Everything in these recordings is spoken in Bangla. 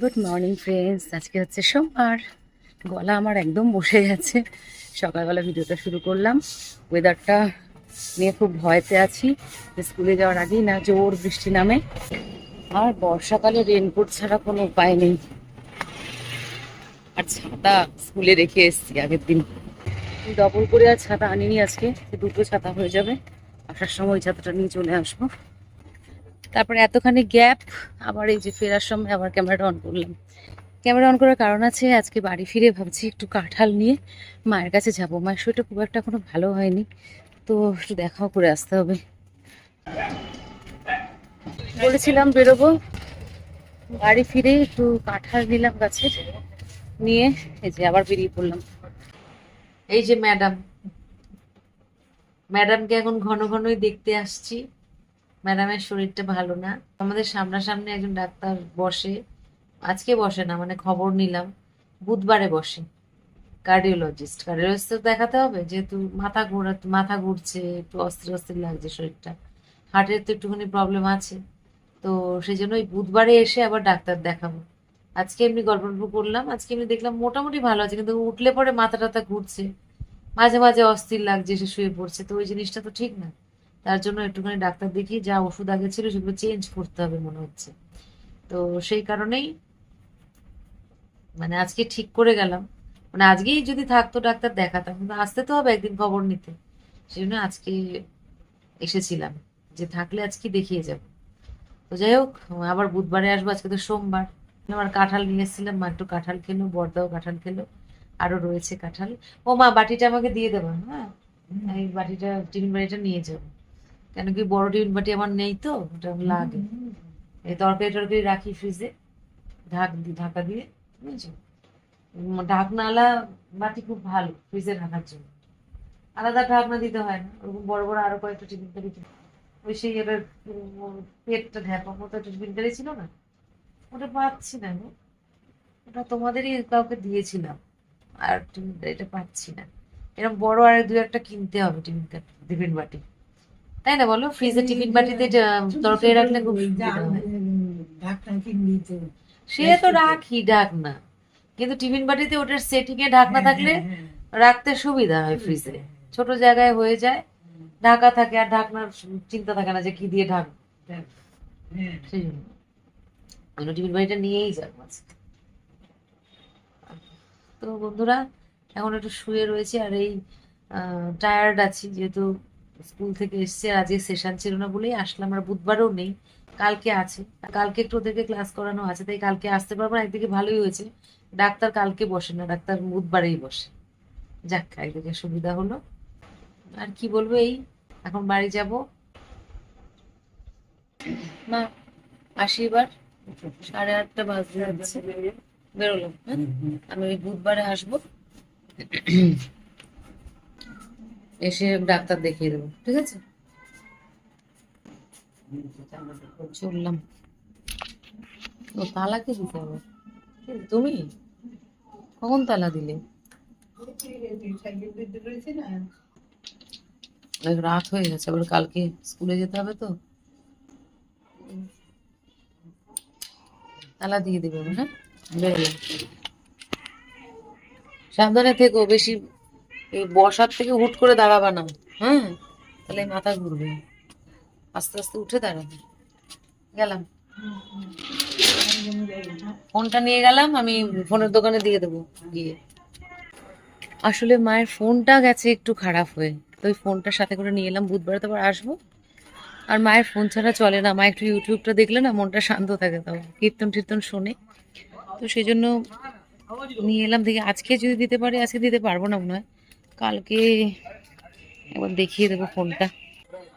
গুড মর্নিং ফ্রেন্ডস আজকে হচ্ছে সোমবার। গলা আমার একদম বসে গেছে। সকালবেলা ভিডিওটা শুরু করলাম। ওয়েদারটা নিয়ে খুব ভয়তে আছি। স্কুলে যাওয়ার আগেই না জোর বৃষ্টি নামে। আর বর্ষাকালে রেনকোট ছাড়া কোনো উপায় নেই। আর ছাতা স্কুলে রেখে এসেছি আগের দিন। ডবল করে আর ছাতা আনিনি আজকে। দুটো ছাতা হয়ে যাবে। আসার সময় ছাতাটা নিয়ে চলে আসব। তারপরে এতখানি গ্যাপ, আবার এই যে ফেরার সময় আবার ক্যামেরাটা অন করলাম। ক্যামেরা অন করার কারণ আছে, আজকে বাড়ি ফিরে ভাবছি একটু কাঁঠাল নিয়ে। মায়ের কাছে যাব। মায়ের শরীরটা খুব একটা এখনও ভালো হয়নি। তো একটু দেখাও করে আসতে হবে। বলেছিলাম বেরোবো। বাড়ি ফিরে একটু কাঁঠাল নিলাম গাছের, নিয়ে এই যে আবার বেরিয়ে পড়লাম। এই যে ম্যাডাম, ম্যাডামকে এখন ঘন ঘনই দেখতে আসছি। ম্যাডামের শরীরটা ভালো না। আমাদের সামনাসামনি একজন ডাক্তার বসে, আজকে বসে না মানে খবর নিলাম, বুধবারে বসে। কার্ডিওলজিস্ট। কার্ডিওলজিস্ট দেখাতে হবে, যেহেতু মাথা ঘোরা, মাথা ঘুরছে, একটু অস্থির অস্থির লাগছে শরীরটা। হার্টের তো একটুখানি প্রবলেম আছে। তো সেই জন্য ওই বুধবারে এসে আবার ডাক্তার দেখাবো। আজকে এমনি গল্প গল্প করলাম, আজকে এমনি দেখলাম মোটামুটি ভালো আছে, কিন্তু উঠলে পরে মাথা টাথা ঘুরছে। মাঝে মাঝে অস্থির লাগছে, সে শুয়ে পড়ছে, তো ওই জিনিসটা তো ঠিক না। তার জন্য একটুখানি ডাক্তার দেখি যা ওষুধ আগে ছিল সেগুলো চেঞ্জ করতে হবে মনে হচ্ছে। তো সেই কারণেই মানে আজকে ঠিক করে গেলাম। মানে আজকেই যদি থাকতো ডাক্তার দেখাতাম, কিন্তু আসতে তো হবে একদিন খবর নিতে। সেই জন্য আজকে এসেছিলাম যে থাকলে আজকে দেখিয়ে যাব। তো যাই হোক, আবার বুধবারে আসব, আজকে তো সোমবার। আমার কাঁঠাল নিয়ে এসেছিলাম, মা একটু কাঁঠাল খেলো বর্দাও কাঁঠাল খেলো, আরও রয়েছে কাঁঠাল। ও মা, বাটিটা আমাকে দিয়ে দেবেন হ্যাঁ? এই বাটিটা, টিফিন বাটিটা নিয়ে যাব। কেন কি বড় টিফিন বাটি আমার নেই তো ওটা লাগে। এই তরকারি টরকারি রাখি ফ্রিজে ঢাক দি- ঢাকা দিয়ে বুঝেছ? উম, ঢাকনাওয়ালা বাটি খুব ভালো ফ্রিজে রাখার জন্য। আলাদা ঢাকনা দিতে হয় না ওরকম বড় বড় আরও কয়েকটা টিফিন কারি ওই সেই এবার পেটটা ঢ্যাপা মতো একটা টিফিন কারি ছিল না? ওটা পাচ্ছি না গো। ওটা তোমাদেরই কাউকে দিয়েছিলাম আর টিফিন কারিটা পাচ্ছি না। এরকম বড় আর দু একটা কিনতে হবে টিফিন টিফিন বাটি। তাই না বলো? ফ্রিজে টিফিন বাটিতে তরকারি রাখলে খুব সুবিধা হয়। সে তো রাখি ঢাকনা কিন্তু টিফিন বাটিতে ওটার সেটিং এ ঢাকনা থাকলে রাখতে সুবিধা হয় ফ্রিজে ছোট জায়গায় হয়ে যায় ঢাকা থাকে আর ঢাকনার চিন্তা থাকে না যে কি দিয়ে ঢাক সেই জন্য। আমরা টিফিন বাটিটা নিয়েই যাব আজকে। তো বন্ধুরা এখন একটু শুয়ে রয়েছে আর এই টায়ার্ড আছি যেহেতু স্কুল থেকে এসছে আজকে সেশন ছিল না বলেই আসলাম আর বুধবারও নেই, কালকে আছে। কালকে একটু ওদেরকে ক্লাস করানো আছে, তাই কালকে আসতে পারব না, একদিকে ভালোই হয়েছে। ডাক্তার কালকে বসে না, ডাক্তার বুধবারেই বসে। যাক, একদিকে সুবিধা হলো। আর কি বলব এই, এখন বাড়ি যাব। মা, আসি এবার। সাড়ে আটটা বাজতে বেরোলাম হ্যাঁ? আমি বুধবারে আসব। এসে ডাক্তার দেখিয়ে দেবো, ঠিক আছে? চললাম। ও তালা কে দিতে হবে? তুমি? কখন তালা দিলে? অনেক রাত হয়ে গেছে আবার কালকে স্কুলে যেতে হবে তো। তালা দিয়ে দেবে হ্যাঁ? সাবধানে থেকো, বেশি এই বসার থেকে হুট করে দাঁড়াবা না। হ্যাঁ তাহলে মাথা ঘুরবে। আস্তে আস্তে উঠে দাঁড়াবে। গেলাম। ফোনটা নিয়ে গেলাম, আমি ফোনের দোকানে দিয়ে দেবো, গিয়ে। আসলে মায়ের ফোনটা গেছে একটু খারাপ হয়ে। তো ওই ফোনটার সাথে করে নিয়ে এলাম, বুধবার তো আবার আসব। আর মায়ের ফোন ছাড়া চলে না। মা একটু ইউটিউবটা দেখলে না, মনটা শান্ত থাকে তাও কীর্তন টীর্তন শোনে। তো সেই জন্য নিয়ে এলাম। দেখি আজকে যদি দিতে পারি, আজকে দিতে পারব না মনে হয়। কালকে একবার দেখিয়ে দেবো ফোনটা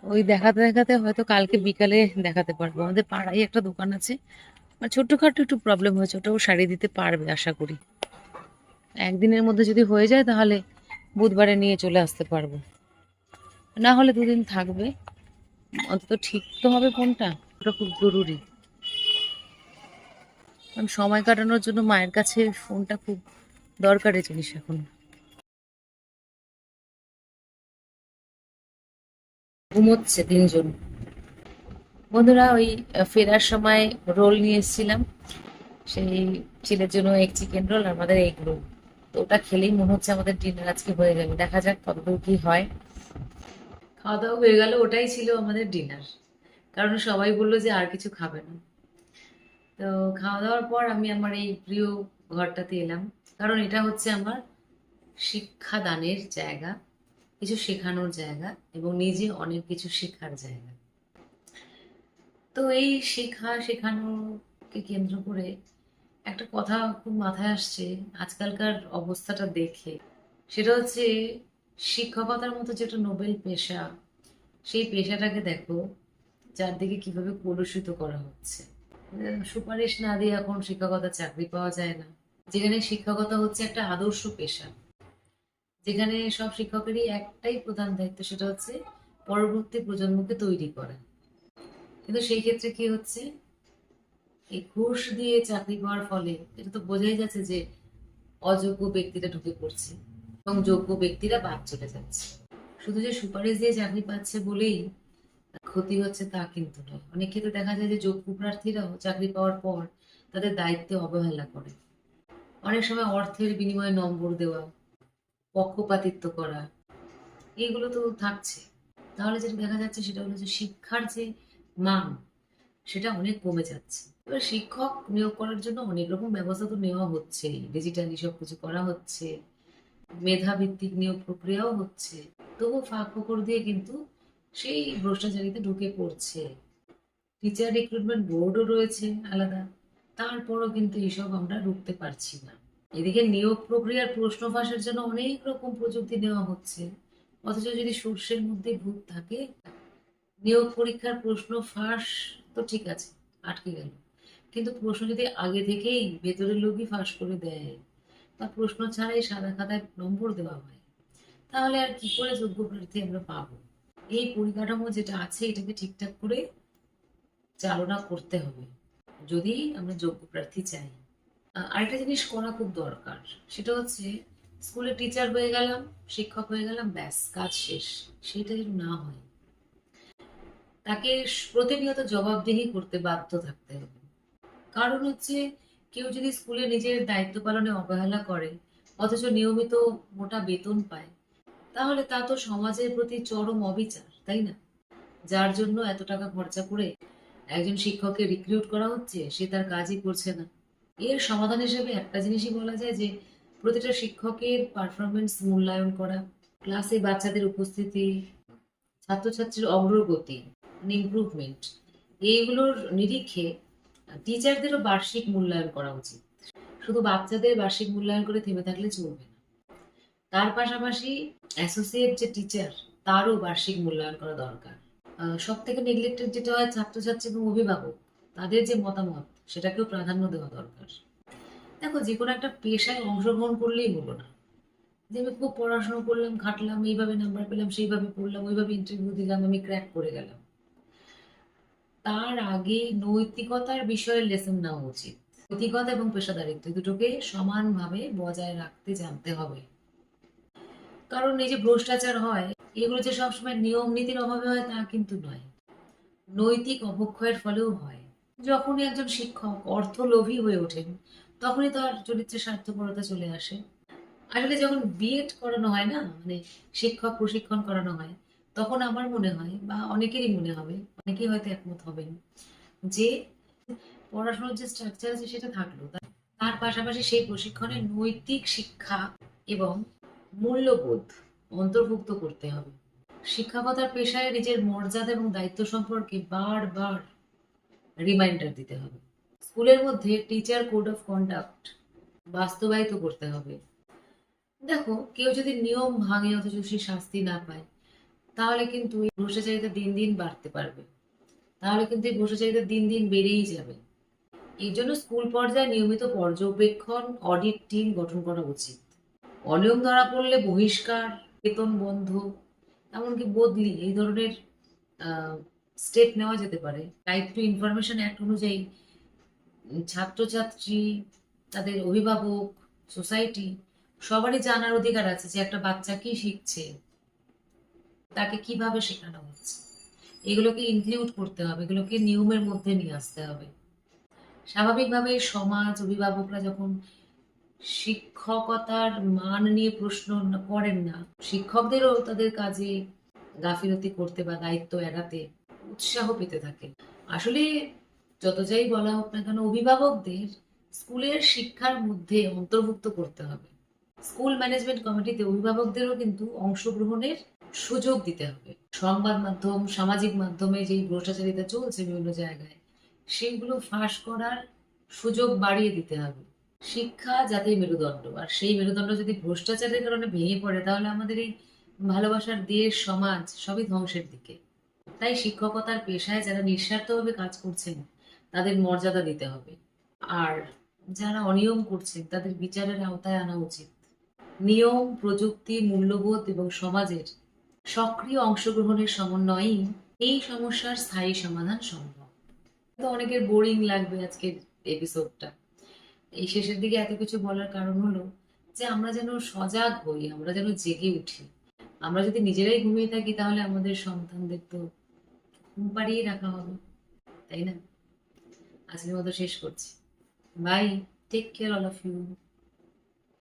ওই দেখাতে দেখাতে হয়তো কালকে বিকালে দেখাতে পারব। আমাদের পাড়ায় একটা দোকান আছে। মানে ছোট্টখাটো একটু প্রবলেম হয়েছে, ওটাও সারিয়ে দিতে পারবে আশা করি। একদিনের মধ্যে যদি হয়ে যায় তাহলে বুধবারে নিয়ে চলে আসতে পারব। না হলে দুদিন থাকবে। অন্তত ঠিক তো হবে ফোনটা ওটা খুব জরুরি। কারণ সময় কাটানোর জন্য মায়ের কাছে ফোনটা খুব দরকারি জিনিস এখন। ঘুমোচ্ছে তিনজন। বন্ধুরা, ওই ফেরার সময় রোল নিয়ে এসেছিলাম। সেই ছেলের জন্য এক চিকেন রোল আর আমাদের এগ রোল তো ওটা খেলেই মনে হচ্ছে আমাদের ডিনার আজকে হয়ে গেল। দেখা যাক কতদূর কি হয়। খাওয়া দাওয়া হয়ে গেল, ওটাই ছিল আমাদের ডিনার কারণ সবাই বলল যে আর কিছু খাবে না। তো খাওয়া দাওয়ার পর আমি আমার এই প্রিয় ঘরটাতে এলাম। কারণ এটা হচ্ছে আমার শিক্ষাদানের জায়গা। কিছু শেখানোর জায়গা এবং নিজে অনেক কিছু শেখার জায়গা। তো এই শেখা শেখানোকে কেন্দ্র করে একটা কথা খুব মাথায় আসছে আজকালকার অবস্থাটা দেখে। সেটা হচ্ছে শিক্ষকতার মতো যেটা নোবেল পেশা, সেই পেশাটাকে দেখো যার দিকে কীভাবে কলুষিত করা হচ্ছে। সুপারিশ না দিয়ে এখন শিক্ষকতা চাকরি পাওয়া যায় না। যেখানে শিক্ষকতা হচ্ছে একটা আদর্শ পেশা। যেখানে সব শিক্ষকেরই একটাই প্রধান দায়িত্ব, সেটা হচ্ছে পরবর্তী প্রজন্মকে তৈরি করা। কিন্তু সেই ক্ষেত্রে কি হচ্ছে? এই ঘুষ দিয়ে চাকরি পাওয়ার ফলে এটা তো বোঝাই যাচ্ছে যে অযোগ্য ব্যক্তিরা ঢুকে পড়ছে এবং যোগ্য ব্যক্তিরা বাদ চলে যাচ্ছে। শুধু যে সুপারিশ দিয়ে চাকরি পাচ্ছে বলেই ক্ষতি হচ্ছে তা কিন্তু নয়। অনেক ক্ষেত্রে দেখা যায় যে যোগ্য প্রার্থীরাও চাকরি পাওয়ার পর তাদের দায়িত্বে অবহেলা করে। অনেক সময় অর্থের বিনিময়ে নম্বর দেওয়া পক্ষপাতিত্ব করা এইগুলো তো থাকছে। তাহলে যেটা দেখা যাচ্ছে সেটা হলো যে শিক্ষার যে মান, সেটা অনেক কমে যাচ্ছে। এবার শিক্ষক নিয়োগ করার জন্য অনেক রকম ব্যবস্থা তো নেওয়া হচ্ছে। ডিজিটালি সব কিছু করা হচ্ছে, মেধাভিত্তিক নিয়োগ প্রক্রিয়াও হচ্ছে। তবু ফাঁক ফোকর দিয়ে কিন্তু সেই ভ্রষ্টাচারিতে ঢুকে পড়ছে। টিচার রিক্রুটমেন্ট বোর্ডও রয়েছে আলাদা। তারপরও কিন্তু এইসব আমরা রুখতে পারছি না। এদিকে নিয়োগ প্রক্রিয়ার প্রশ্ন ফাঁসের জন্য অনেক রকম প্রযুক্তি নেওয়া হচ্ছে। অথচ যদি সর্ষের মধ্যে ভূত থাকে, নিয়োগ পরীক্ষার প্রশ্ন ফাঁস তো ঠিক আছে, আটকে গেল। কিন্তু প্রশ্ন যদি আগে থেকেই ভেতরের লোকই ফাঁস করে দেয় বা প্রশ্ন ছাড়াই সাদা খাতায় নম্বর দেওয়া হয়, তাহলে আর কি করে যোগ্য প্রার্থী আমরা পাবো? এই পরিকাঠামো যেটা আছে, এটাকে ঠিকঠাক করে চালনা করতে হবে, যদি আমরা যোগ্য প্রার্থী চাই। আরেকটা জিনিস করা খুব দরকার। সেটা হচ্ছে স্কুলে টিচার হয়ে গেলাম, শিক্ষক হয়ে গেলাম, ব্যাস, কাজ শেষ। সেটা যেন না হয়। তাকে প্রতিনিয়ত জবাবদিহি করতে বাধ্য থাকতে হবে। কারণ হচ্ছে কেউ যদি স্কুলে নিজের দায়িত্ব পালনে অবহেলা করে, অথচ নিয়মিত মোটা বেতন পায়, তাহলে তা তো সমাজের প্রতি চরম অবিচার, তাই না? যার জন্য এত টাকা খরচা করে একজন শিক্ষককে রিক্রুট করা হচ্ছে, সে তার কাজই করছে না। এর সমাধান হিসেবে একটা জিনিসই বলা যায় যে, প্রতিটা শিক্ষকের পারফরমেন্স মূল্যায়ন করা ক্লাসে বাচ্চাদের উপস্থিতি, ছাত্রছাত্রীর অগ্রগতি মানে ইমপ্রুভমেন্ট এইগুলোর নিরিখে টিচারদেরও বার্ষিক মূল্যায়ন করা উচিত। শুধু বাচ্চাদের বার্ষিক মূল্যায়ন করে থেমে থাকলে চলবে না। তার পাশাপাশি অ্যাসোসিয়েট যে টিচার তারও বার্ষিক মূল্যায়ন করা দরকার। সব থেকে নেগলেক্টেড যেটা হয় ছাত্রছাত্রী এবং অভিভাবক, তাদের যে মতামত সেটাকেও প্রাধান্য দেওয়া দরকার। দেখো যে কোনো একটা পেশায় অংশগ্রহণ করলেই হলো না। যে আমি খুব পড়াশোনা করলাম খাটলাম এইভাবে নাম্বার পেলাম, সেইভাবে পড়লাম, ওইভাবে ইন্টারভিউ দিলাম, আমি ক্র্যাক করে গেলাম। তার আগে নৈতিকতার বিষয়ে লেসন নেওয়া উচিত। নৈতিকতা এবং পেশাদারিত্ব দুটোকে সমানভাবে বজায় রাখতে জানতে হবে। কারণ এই যে ভ্রষ্টাচার হয়, এগুলো যে সবসময় নিয়ম নীতির অভাবে হয় তা কিন্তু নয়। নৈতিক অবক্ষয়ের ফলেও হয়। যখনই একজন শিক্ষক অর্থলোভী হয়ে ওঠেন, তখনই তার চরিত্রে স্বার্থপরতা চলে আসে। আসলে যখন বিএড করানো হয় না মানে শিক্ষক প্রশিক্ষণ করানো হয়, তখন আমার মনে হয়, বা অনেকেরই মনে হবে, অনেকেই হয়তো একমত হবেন, যে পড়াশোনার যে স্ট্রাকচার আছে সেটা থাকল। তার পাশাপাশি সেই প্রশিক্ষণে নৈতিক শিক্ষা এবং মূল্যবোধ অন্তর্ভুক্ত করতে হবে। শিক্ষকতার পেশায় নিজের মর্যাদা এবং দায়িত্ব সম্পর্কে বারবার রিমাইন্ডার দিতে হবে। স্কুলের মধ্যে টিচার কোড অফ কন্ডাক্ট বাস্তবায়িত করতে হবে। দেখো, কেউ যদি নিয়ম ভাঙে অথচ সে শাস্তি না পায়, তাহলে কিন্তু এই ভ্রষ্টাচারিতা দিন দিন বাড়তে পারবে। তাহলে কিন্তু এই ভ্রষ্টাচারিতা দিন দিন বেড়েই যাবে। এই জন্য স্কুল পর্যায়ে নিয়মিত পর্যবেক্ষণ অডিট টিম গঠন করা উচিত। অনিয়ম ধরা পড়লে বহিষ্কার, বেতন বন্ধ, এমনকি বদলি এই ধরনের স্টেপ নেওয়া যেতে পারে। রাইট টু ইনফরমেশন অ্যাক্ট অনুযায়ী ছাত্রছাত্রী, তাদের অভিভাবক সোসাইটি সবারই জানার অধিকার আছে যে একটা বাচ্চা কি শিখছে, তাকে কীভাবে শেখানো হচ্ছে। এগুলোকে ইনক্লুড করতে হবে, এগুলোকে নিয়মের মধ্যে নিয়ে আসতে হবে। স্বাভাবিকভাবে সমাজ অভিভাবকরা যখন শিক্ষকতার মান নিয়ে প্রশ্ন করেন না, শিক্ষকদেরও তাদের কাজে গাফিলতি করতে বা দায়িত্ব এড়াতে উৎসাহ পেতে থাকে। আসলে যত যাই বলা হোক না কেন, অভিভাবকদের স্কুলের শিক্ষার মধ্যে অন্তর্ভুক্ত করতে হবে। স্কুল ম্যানেজমেন্ট কমিটিতে অভিভাবকদেরও কিন্তু অংশগ্রহণের সুযোগ দিতে হবে। সংবাদ মাধ্যম, সামাজিক মাধ্যমে যেই ভ্রষ্টাচারিতা চলছে বিভিন্ন জায়গায়, সেগুলো ফাঁস করার সুযোগ বাড়িয়ে দিতে হবে। শিক্ষা যাতে মেরুদণ্ড, আর সেই মেরুদণ্ড যদি ভ্রষ্টাচারের কারণে ভেঙে পড়ে, তাহলে আমাদের এই ভালোবাসার দেশ, সমাজ সবই ধ্বংসের দিকে। তাই শিক্ষকতার পেশায় যারা নিঃস্বার্থভাবে কাজ করছেন, তাদের মর্যাদা দিতে হবে। আর যারা অনিয়ম করছেন, তাদের বিচারের আওতায় আনা উচিত। নিয়ম, প্রযুক্তি, মূল্যবোধ এবং সমাজের সক্রিয় অংশগ্রহণের সমন্বয়েই এই সমস্যার স্থায়ী সমাধান সম্ভব। তো অনেকের বোরিং লাগবে আজকের এপিসোডটা। এই শেষের দিকে এত কিছু বলার কারণ হলো যে আমরা যেন সজাগ হই, আমরা যেন জেগে উঠি। আমরা যদি নিজেরাই ঘুমিয়ে থাকি, তাহলে আমাদের সন্তানদের তো ঘুম পাড়িয়ে রাখা হবে, তাই না? আজকের মতো শেষ করছি। Bye take care all of you